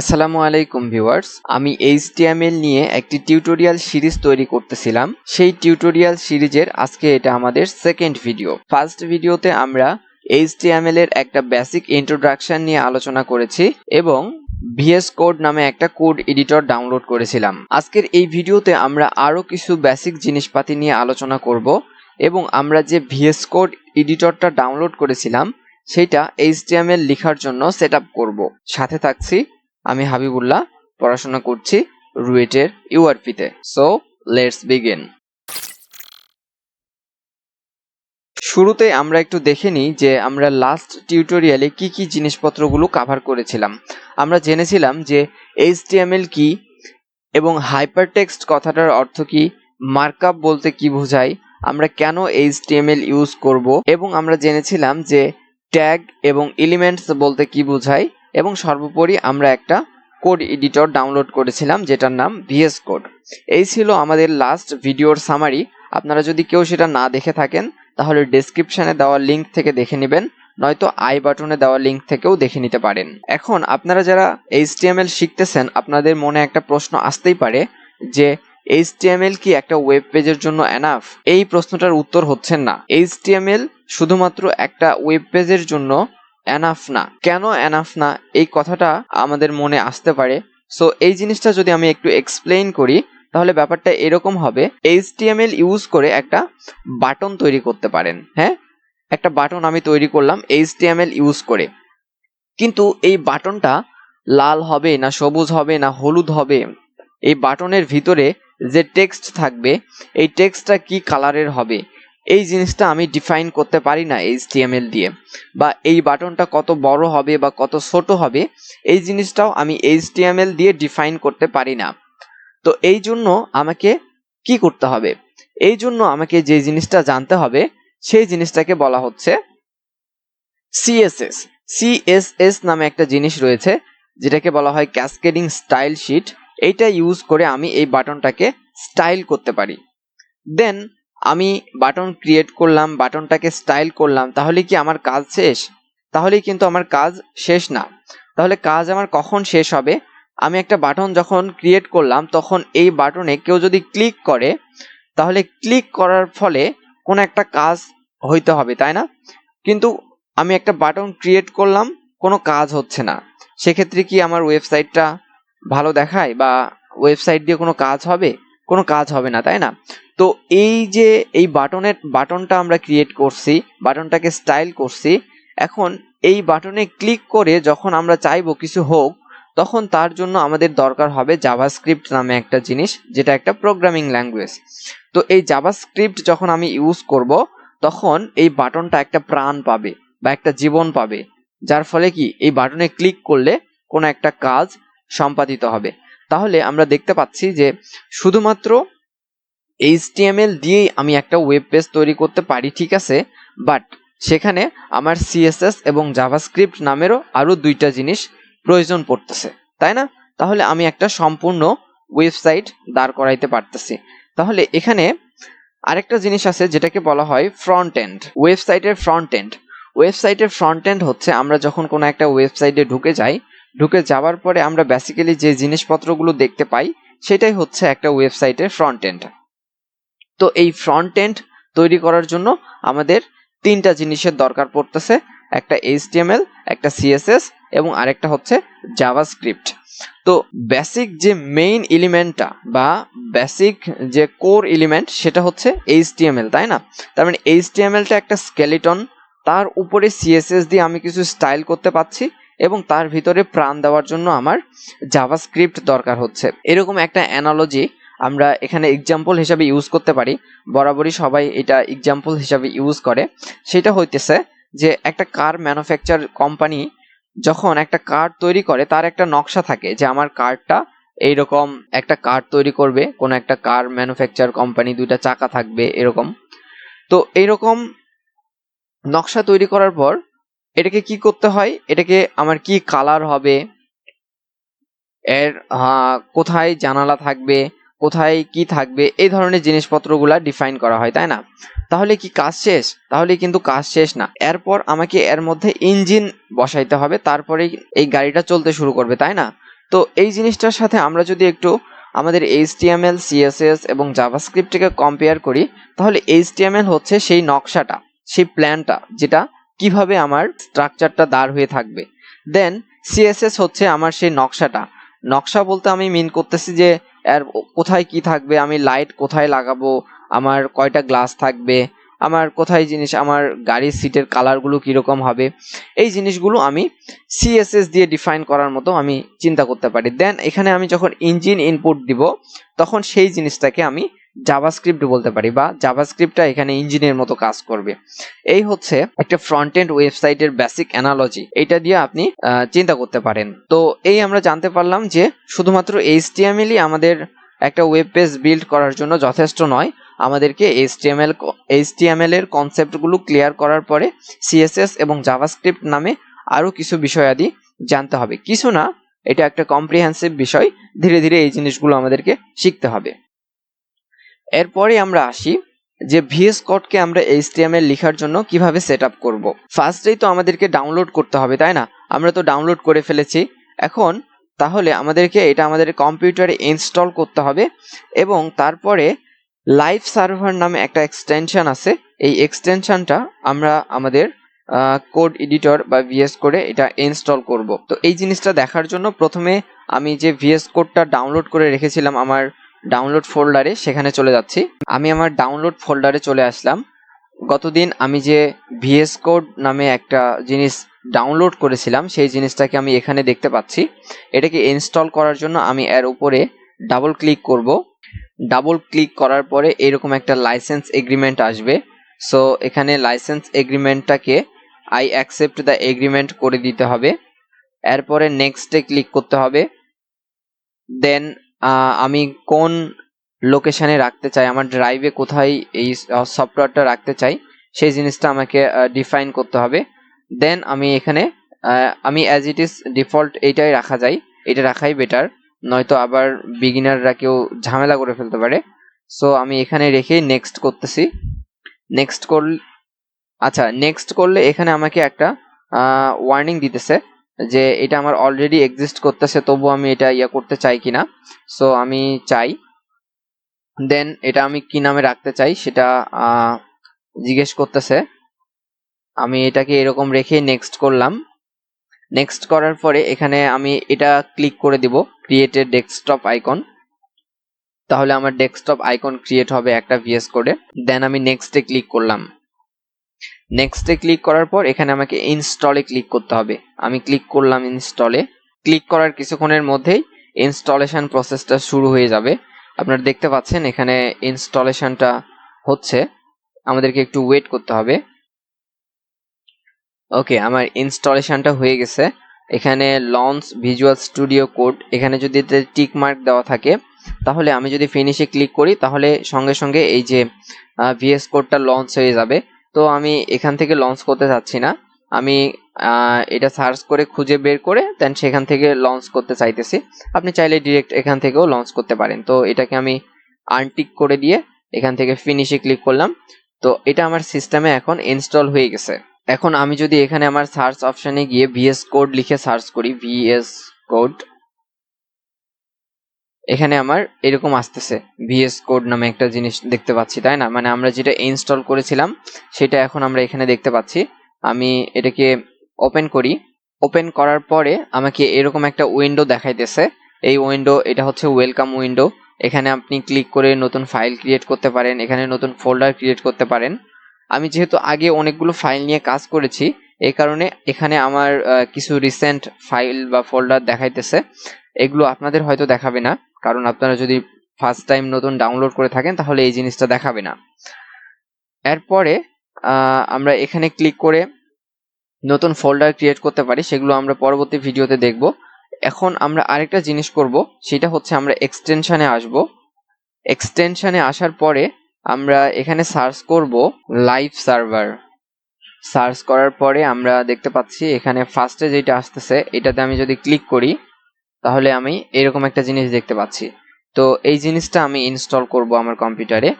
আসসালামু আলাইকুম ভিউয়ার্স। আমি এইচটিএমএল নিয়ে একটি টিউটোরিয়াল সিরিজ তৈরি করতেছিলাম। সেই টিউটোরিয়াল সিরিজের আজকে এটা আমাদের সেকেন্ড ভিডিও। ফার্স্ট ভিডিওতে আমরা এইচটিএমএল এর একটা বেসিক ইন্ট্রোডাকশন নিয়ে আলোচনা করেছি এবং ভিএস কোড নামে একটা কোড এডিটর ডাউনলোড করেছিলাম। আজকের এই ভিডিওতে আমরা আরও কিছু বেসিক জিনিসপাতি নিয়ে আলোচনা করব এবং আমরা যে ভিএস কোড এডিটরটা ডাউনলোড করেছিলাম, সেটা এইচটিএমএল লেখার জন্য সেট করব। সাথে থাকছি আমি হাবিবুল্লাহ, পড়াশোনা করছি রুয়েটের ইউআরপিতে সো লেটস বিগিন শুরুতে আমরা একটু দেখে নিই যে আমরা লাস্ট টিউটোরিয়ালে কি কি জিনিসপত্রগুলো কভার করেছিলাম। আমরা জেনেছিলাম যে এইচটিএমএল কি এবং হাইপারটেক্সট কথাটার অর্থ কি মার্কআপ বলতে কি বোঝায়, আমরা কেন এইচটিএমএল ইউজ করব, এবং আমরা জেনেছিলাম যে ট্যাগ এবং এলিমেন্টস বলতে কি বোঝায় এবং সর্বোপরি আমরা একটা কোড এডিটর ডাউনলোড করেছিলাম, যেটার নাম ভিএস কোড। এই ছিল আমাদের লাস্ট ভিডিওর সামারি আপনারা যদি কেউ সেটা না দেখে থাকেন, তাহলে ডেসক্রিপশনে দেওয়া লিঙ্ক থেকে দেখে নেবেন, নয়তো আই বাটনে দেওয়া লিঙ্ক থেকেও দেখে নিতে পারেন। এখন, আপনারা যারা এইচটিএমএল শিখতেছেন, আপনাদের মনে একটা প্রশ্ন আসতেই পারে, যে এইচটিএমএল কি একটা ওয়েব পেজের জন্য এনাফ এই প্রশ্নটার উত্তর হচ্ছে না। এইচটিএমএল শুধুমাত্র একটা ওয়েব পেজের জন্য এনাফ না। কেন এনাফ না? এই কথাটা আমাদের মনে আসতে পারে। সো এই জিনিসটা যদি আমি একটু এক্সপ্লেইন করি, তাহলে ব্যাপারটা এরকম হবে। এইচটিএমএল ইউজ করে একটা বাটন তৈরি করতে পারেন হ্যাঁ? একটা বাটন আমি তৈরি করলাম এইচটিএমএল ইউজ করে। কিন্তু এই বাটনটা লাল হবে না সবুজ হবে না হলুদ হবে? এই বাটনের ভিতরে যে টেক্সট থাকবে, এই টেক্সটটা কি কালারের হবে? এই জিনিসটা আমি ডিফাইন করতে পারি না এইচটিএমএল দিয়ে। বা এই বাটনটা কত বড় হবে বা কত ছোট হবে, এই জিনিসটাও আমি এইচটিএমএল দিয়ে ডিফাইন করতে পারি না। তো এই জন্য আমাকে কি করতে হবে? এই জন্য আমাকে যে জিনিসটা জানতে হবে, সেই জিনিসটাকে বলা হচ্ছে সিএসএস সিএসএস নামে একটা জিনিস রয়েছে, যেটাকে বলা হয় ক্যাসকেডিং স্টাইল শিট এইটা ইউজ করে আমি এই বাটনটাকে স্টাইল করতে পারি। দেন আমি বাটন ক্রিয়েট করলাম বাটনটাকে স্টাইল করলাম, তাহলে কি আমার কাজ শেষ? তাহলেই কিন্তু আমার কাজ শেষ না। তাহলে কাজ আমার কখন শেষ হবে? আমি একটা বাটন যখন ক্রিয়েট করলাম, তখন এই বাটনে কেউ যদি ক্লিক করে, তাহলে ক্লিক করার ফলে কোনো একটা কাজ হইতে হবে, তাই না? কিন্তু আমি একটা বাটন ক্রিয়েট করলাম, কোনো কাজ হচ্ছে না। সেক্ষেত্রে কি আমার ওয়েবসাইটটা ভালো দেখায় বা ওয়েবসাইট দিয়ে কোনো কাজ হবে? কোনো কাজ হবে না, তাই না? তো এই যে এই বাটনের বাটনটা আমরা ক্রিয়েট করছি, বাটনটাকে স্টাইল করছি, এখন এই বাটনে ক্লিক করে যখন আমরা চাইব কিছু হোক, তখন তার জন্য আমাদের দরকার হবে জাভাস্ক্রিপ্ট নামে একটা জিনিস, যেটা একটা প্রোগ্রামিং ল্যাঙ্গুয়েজ তো এই জাভাস্ক্রিপ্ট যখন আমি ইউজ করব, তখন এই বাটনটা একটা প্রাণ পাবে বা একটা জীবন পাবে। যার ফলে কি? এই বাটনে ক্লিক করলে কোনো একটা কাজ সম্পাদিত হবে। তাহলে আমরা দেখতে পাচ্ছি যে শুধুমাত্র এইচটিএমএল দিয়েই আমি একটা ওয়েব পেজ তৈরি করতে পারি, ঠিক আছে? বাট সেখানে আমার সিএসএস এবং জাভাস্ক্রিপ্ট নামেরও আরও দুইটা জিনিস প্রয়োজন পড়তেছে, তাই না? তাহলে আমি একটা সম্পূর্ণ ওয়েবসাইট দাঁড় করাইতে পারতেছি। তাহলে এখানে আরেকটা জিনিস আছে যেটাকে বলা হয় ফ্রন্ট এন্ড ওয়েবসাইটের ফ্রন্ট এন্ড ওয়েবসাইটের ফ্রন্ট এন্ড হচ্ছে আমরা যখন কোনো একটা ওয়েবসাইটে ঢুকে যাই ঢুকে যাওয়ার পরে আমরা বেসিক্যালি যে জিনিসপত্রগুলো দেখতে পাই, সেটাই হচ্ছে একটা ওয়েবসাইটের ফ্রন্ট এন্ড তো এই ফ্রন্ট এন্ড তৈরি করার জন্য আমাদের তিনটা জিনিসের দরকার পড়তেছে, একটা এইচটিএমএল একটা সিএসএস এবং আরেকটা হচ্ছে জাভাস্ক্রিপ্ট তো বেসিক যে মেইন এলিমেন্টটা বা বেসিক যে কোর এলিমেন্ট সেটা হচ্ছে এইচটিএমএল তাই না? তার মানে এইচটিএমএলটা একটা স্কেলিটন তার উপরে সিএসএস দিয়ে আমি কিছু স্টাইল করতে পাচ্ছি এবং তার ভিতরে প্রাণ দেওয়ার জন্য আমার জাভাস্ক্রিপ্ট দরকার হচ্ছে। এরকম একটা অ্যানালজি আমরা এখানে এক্সাম্পল হিসাবে ইউজ করতে পারি। বরাবরই সবাই এটা এক্সাম্পল হিসাবে ইউজ করে। সেটা হইতেছে যে একটা কার ম্যানুফ্যাকচার কোম্পানি যখন একটা কার তৈরি করে, তার একটা নকশা থাকে যে আমার কারটা এইরকম একটা কার তৈরি করবে, কোনো একটা কার ম্যানুফ্যাকচার কোম্পানি দুইটা চাকা থাকবে, এরকম। তো এইরকম নকশা তৈরি করার পর এটাকে কি করতে হয়? এটাকে আমার কি কালার হবে? এর কোথায় জানালা থাকবে? কোথায় কি থাকবে? এই ধরনের জিনিসপত্রগুলা ডিফাইন করা হয়, তাই না? তাহলে কি কাজ শেষ? তাহলে কিন্তু কাজ শেষ না। এরপর আমাকে এর মধ্যে ইঞ্জিন বসাইতে হবে তারপরে এই গাড়িটা চলতে শুরু করবে, তাই না? তো এই জিনিসটার সাথে আমরা যদি একটু আমাদের এইচটিএমএল সিএসএস এবং জাভাস্ক্রিপ্টকে কম্পেয়ার করি, তাহলে এইচটিএমএল হচ্ছে সেই নকশাটা, সেই প্ল্যানটা যেটা কীভাবে আমার স্ট্রাকচারটা দাঁড় হয়ে থাকবে? দেন সিএসএস হচ্ছে আমার সেই নকশাটা। নকশা বলতে আমি মিন করতেছি যে, এর কোথায় কি থাকবে, আমি লাইট কোথায় লাগাবো, আমার কয়টা গ্লাস থাকবে, আমার কোথায় জিনিস, আমার গাড়ির সিটের কালারগুলো কীরকম হবে, এই জিনিসগুলো আমি সিএসএস দিয়ে ডিফাইন করার মতো আমি চিন্তা করতে পারি। দেন এখানে আমি যখন ইঞ্জিন ইনপুট দিব, তখন সেই জিনিসটাকে আমি জাভাস্ক্রিপ্ট বলতে পারি বা জাভাস্ক্রিপ্টটা এখানে ইঞ্জিনের মতো কাজ করবে। এই হচ্ছে একটা ফ্রন্ট এন্ড ওয়েবসাইটের বেসিক অ্যানালজি এটা দিয়ে আপনি চিন্তা করতে পারেন। তো এই আমরা জানতে পারলাম যে শুধুমাত্র এইচটিএমএলই আমাদের একটা ওয়েব পেজ বিল্ড করার জন্য যথেষ্ট নয়। আমাদেরকে এইচটিএমএল এইচটিএমএল এর কনসেপ্টগুলো ক্লিয়ার করার পরে সিএসএস এবং জাভাস্ক্রিপ্ট নামে আরও কিছু বিষয়াদি জানতে হবে। কিছু না, এটা একটা কম্প্রিহেন্সিভ বিষয়। ধীরে ধীরে এই জিনিসগুলো আমাদেরকে শিখতে হবে। এরপরে আমরা আসি যে ভিএস কোডকে আমরা এইচটিএমএল লেখার জন্য কীভাবে সেট আপ করব। ফার্স্টেই তো আমাদেরকে ডাউনলোড করতে হবে, তাই না? আমরা তো ডাউনলোড করে ফেলেছি। এখন তাহলে আমাদেরকে এটা আমাদের কম্পিউটারে ইনস্টল করতে হবে এবং তারপরে লাইভ সার্ভার নামে একটা এক্সটেনশন আছে। এই এক্সটেনশনটা আমরা আমাদের কোড এডিটর বা ভিএস কোডে এটা ইনস্টল করব। তো এই জিনিসটা দেখার জন্য প্রথমে আমি যে ভিএস কোডটা ডাউনলোড করে রেখেছিলাম আমার ডাউনলোড ফোল্ডারে সেখানে চলে যাচ্ছি। আমি আমার ডাউনলোড ফোল্ডারে চলে আসলাম। গতদিন আমি যে ভিএস কোড নামে একটা জিনিস ডাউনলোড করেছিলাম, সেই জিনিসটাকে আমি এখানে দেখতে পাচ্ছি। এটাকে ইনস্টল করার জন্য আমি এর উপরে ডাবল ক্লিক করব। ডাবল ক্লিক করার পরে এরকম একটা লাইসেন্স এগ্রিমেন্ট আসবে। সো এখানে লাইসেন্স এগ্রিমেন্টটাকে আই অ্যাকসেপ্ট দ্য এগ্রিমেন্ট করে দিতে হবে। এরপরে নেক্সটে ক্লিক করতে হবে। দেন আমি কোন লোকেশানে রাখতে চাই? আমার ড্রাইভে কোথায় এই সফটওয়্যারটা রাখতে চাই? সেই জিনিসটা আমাকে ডিফাইন করতে হবে। দেন আমি এখানে আমি অ্যাজ ইট ইজ ডিফল্ট এইটাই রাখা যায়। এটা রাখাই বেটার নয়তো আবার বিগিনাররা কেউ ঝামেলা করে ফেলতে পারে। সো আমি এখানে রেখে নেক্সট করতেছি। নেক্সট কর আচ্ছা নেক্সট করলে এখানে আমাকে একটা ওয়ার্নিং দিতেছে। যে এটা আমার অলরেডি এক্সিস্ট করতেছে, তবু আমি এটা ইয়া করতে চাই কিনা? সো আমি চাই। দেন এটা আমি কি নামে রাখতে চাই সেটা জিজ্ঞেস করতেছে। আমি এটাকে এরকম রেখে নেক্সট করলাম। নেক্সট করার পরে এখানে আমি এটা ক্লিক করে দিব ক্রিয়েটেড ডেস্কটপ আইকন তাহলে আমার ডেস্কটপ আইকন ক্রিয়েট হবে একটা ভিএস কোডে দেন আমি নেক্সটে ক্লিক করলাম। নেক্সটে ক্লিক করার পর এখানে আমাকে ইনস্টলে ক্লিক করতে হবে। আমি ক্লিক করলাম ইনস্টলে ক্লিক করার কিছুক্ষণের মধ্যেই ইনস্টলেশন প্রসেসটা শুরু হয়ে যাবে। আপনারা দেখতে পাচ্ছেন এখানে ইনস্টলেশনটা হচ্ছে। আমাদেরকে একটু ওয়েট করতে হবে। ওকে আমার ইনস্টলেশনটা হয়ে গেছে। এখানে লঞ্চ ভিজুয়াল স্টুডিও কোড এখানে যদি টিক মার্ক দেওয়া থাকে, তাহলে আমি যদি ফিনিশে ক্লিক করি, তাহলে সঙ্গে সঙ্গে এই যে ভিএস কোডটা লঞ্চ হয়ে যাবে। তো আমি এখান থেকে লঞ্চ করতে চাচ্ছি না। আমি এটা সার্চ করে খুঁজে বের করে দেন সেখান থেকে লঞ্চ করতে চাইতেছি। আপনি চাইলে ডিরেক্ট এখান থেকেও লঞ্চ করতে পারেন। তো এটাকে আমি আনটিক করে দিয়ে এখান থেকে ফিনিশে ক্লিক করলাম। তো এটা আমার সিস্টেমে এখন ইনস্টল হয়ে গেছে। এখন আমি যদি এখানে আমার সার্চ অপশানে গিয়ে ভিএস কোড লিখে সার্চ করি ভিএস কোড এখানে আমার এরকম আসতেছে। ভিএস কোড নামে একটা জিনিস দেখতে পাচ্ছি, তাই না? মানে আমরা যেটা ইনস্টল করেছিলাম, সেটা এখন আমরা এখানে দেখতে পাচ্ছি। আমি এটাকে ওপেন করি। ওপেন করার পরে আমাকে এরকম একটা উইন্ডো দেখাইতেছে। এই উইন্ডো এটা হচ্ছে ওয়েলকাম উইন্ডো এখানে আপনি ক্লিক করে নতুন ফাইল ক্রিয়েট করতে পারেন, এখানে নতুন ফোল্ডার ক্রিয়েট করতে পারেন। আমি যেহেতু আগে অনেকগুলো ফাইল নিয়ে কাজ করেছি এই কারণে এখানে আমার কিছু রিসেন্ট ফাইল বা ফোল্ডার দেখাইতেছে। এগুলো আপনাদের হয়তো দেখাবে না। কারণ আপনারা যদি ফার্স্ট টাইম নতুন ডাউনলোড করে থাকেন, তাহলে এই জিনিসটা দেখাবে না। এরপরে আমরা এখানে ক্লিক করে নতুন ফোল্ডার ক্রিয়েট করতে পারি, সেগুলো আমরা পরবর্তী ভিডিওতে দেখব। এখন আমরা আরেকটা জিনিস করব, সেটা হচ্ছে আমরা এক্সটেনশানে আসব। এক্সটেনশানে আসার পরে আমরা এখানে সার্চ করব লাইভ সার্ভার সার্চ করার পরে আমরা দেখতে পাচ্ছি এখানে ফার্স্টে যেটা আসতেছে, এটাতে আমি যদি ক্লিক করি তাহলে আমি এরকম একটা জিনিস দেখতে পাচ্ছি। তো এই জিনিসটা আমি ইনস্টল করব আমার কম্পিউটারে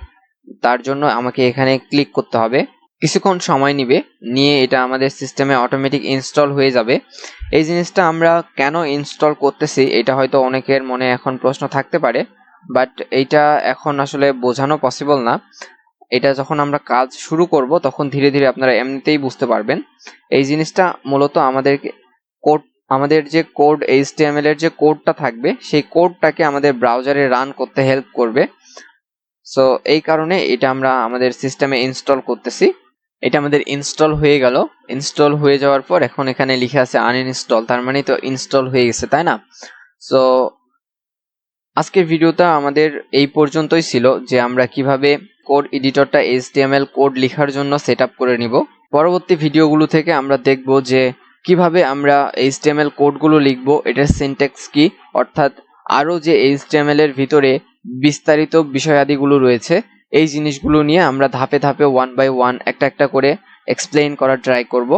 তার জন্য আমাকে এখানে ক্লিক করতে হবে। কিছুক্ষণ সময় নিবে, নিয়ে এটা আমাদের সিস্টেমে অটোমেটিক ইনস্টল হয়ে যাবে। এই জিনিসটা আমরা কেন ইনস্টল করতেছি, এটা হয়তো অনেকের মনে এখন প্রশ্ন থাকতে পারে। বাট এইটা এখন আসলে বোঝানো পসিবল না। এটা যখন আমরা কাজ শুরু করব, তখন ধীরে ধীরে আপনারা এমনিতেই বুঝতে পারবেন। এই জিনিসটা মূলত আমাদেরকে কোড আমাদের যে কোড এইচটিএমএল এর যে কোডটা থাকবে, সেই কোডটাকে আমাদের ব্রাউজারে রান করতে হেল্প করবে। সো এই কারণে এটা আমরা আমাদের সিস্টেমে ইনস্টল করতেছি। এটা আমাদের ইনস্টল হয়ে গেল। ইনস্টল হয়ে যাওয়ার পর এখন এখানে লিখে আছে আনইনস্টল তার মানে তো ইনস্টল হয়ে গেছে, তাই না? সো আজকের ভিডিওটা আমাদের এই পর্যন্তই ছিল যে আমরা কীভাবে কোড এডিটরটা এইচটিএমএল কোড লেখার জন্য সেট করে নিব। পরবর্তী ভিডিওগুলো থেকে আমরা দেখব যে কীভাবে আমরা এইচটিএমএল কোডগুলো লিখব, এটার সিনট্যাক্স কি? অর্থাৎ আরও যে এইচটিএমএল এর ভিতরে বিস্তারিত বিষয়াদিগুলো রয়েছে, এই জিনিসগুলো নিয়ে আমরা ধাপে ধাপে ওয়ান বাই ওয়ান একটা একটা করে এক্সপ্লেইন করার ট্রাই করব।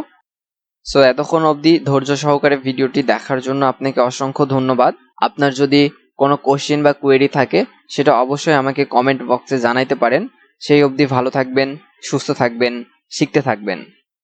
সো এতক্ষণ অবধি ধৈর্য সহকারে ভিডিওটি দেখার জন্য আপনাকে অসংখ্য ধন্যবাদ। আপনার যদি কোনো কোশ্চেন বা কোয়েরি থাকে, সেটা অবশ্যই আমাকে কমেন্ট বক্সে জানাইতে পারেন। সেই অবধি ভালো থাকবেন, সুস্থ থাকবেন, শিখতে থাকবেন।